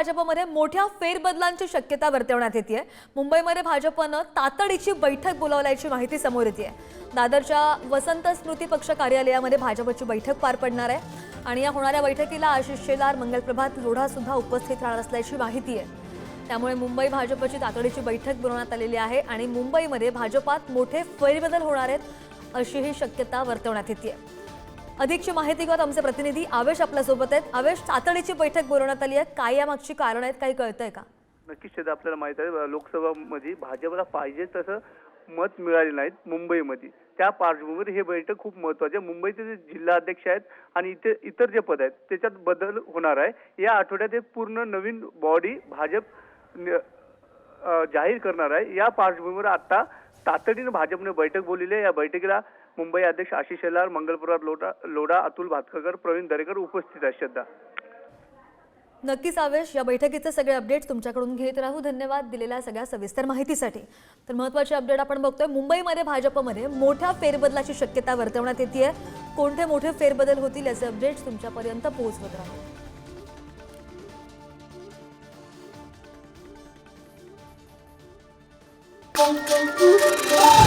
भाजपमध्ये मोठ्या फेरबदलांची शक्यता वर्तवण्यात येते मुंबईमध्ये भाजपनं तातडीची बैठक बोलावल्याची माहिती समोर येते दादरच्या वसंत स्मृती पक्ष कार्यालयामध्ये भाजपची बैठक पार पडणार आहे. आणि या होणाऱ्या बैठकीला आशिष शेलार मंगलप्रभात लोढा सुद्धा उपस्थित राहणार असल्याची माहिती आहे. त्यामुळे मुंबई भाजपची तातडीची बैठक बोलवण्यात आलेली आहे आणि मुंबईमध्ये भाजपात मोठे फेरबदल होणार आहेत अशीही शक्यता वर्तवण्यात येते अधिकची माहिती घेऊन आमचे प्रतिनिधी आवेश आपल्यासोबत आहेत. आवेश तातडीची बैठक बोलवण्यात आली आहे. काय यामागची कारण आहेत? काही कळतंय का? नक्कीच शेत आपल्याला माहीत आहे. लोकसभामध्ये भाजपला पाहिजे तसं मत मिळाले नाहीत मुंबईमध्ये. त्या पार्श्वभूमीवर हे बैठक खूप महत्वाची आहे. मुंबईचे जे जिल्हा अध्यक्ष आहेत आणि इथे इतर जे पद आहेत त्याच्यात बदल होणार आहे. या आठवड्यात एक पूर्ण नवीन बॉडी भाजप न- जाहीर करणार आहे. या पार्श्वभूमीवर आता तातडीनं भाजपने बैठक बोललेली आहे. या बैठकीला मुंबई अध्यक्ष आशिष शेलार मंगलपुरात लोढा लोढा अतुल भातखळकर प्रवीण दरेकर उपस्थित आहेत. श्रद्धा. नक्कीच आवेश या बैठकीचे सगळे अपडेट्स तुमच्याकडून घेत राहू. धन्यवाद दिलेल्या सगळ्या सविस्तर माहितीसाठी. तर महत्त्वाचे अपडेट आपण बघतोय मुंबईमध्ये भाजपमध्ये मोठ्या फेरबदलाची शक्यता वर्तवण्यात येते कोणते मोठे फेरबदल होतील याचे अपडेट्स तुमच्यापर्यंत पोहोचवत राहू. Thank you.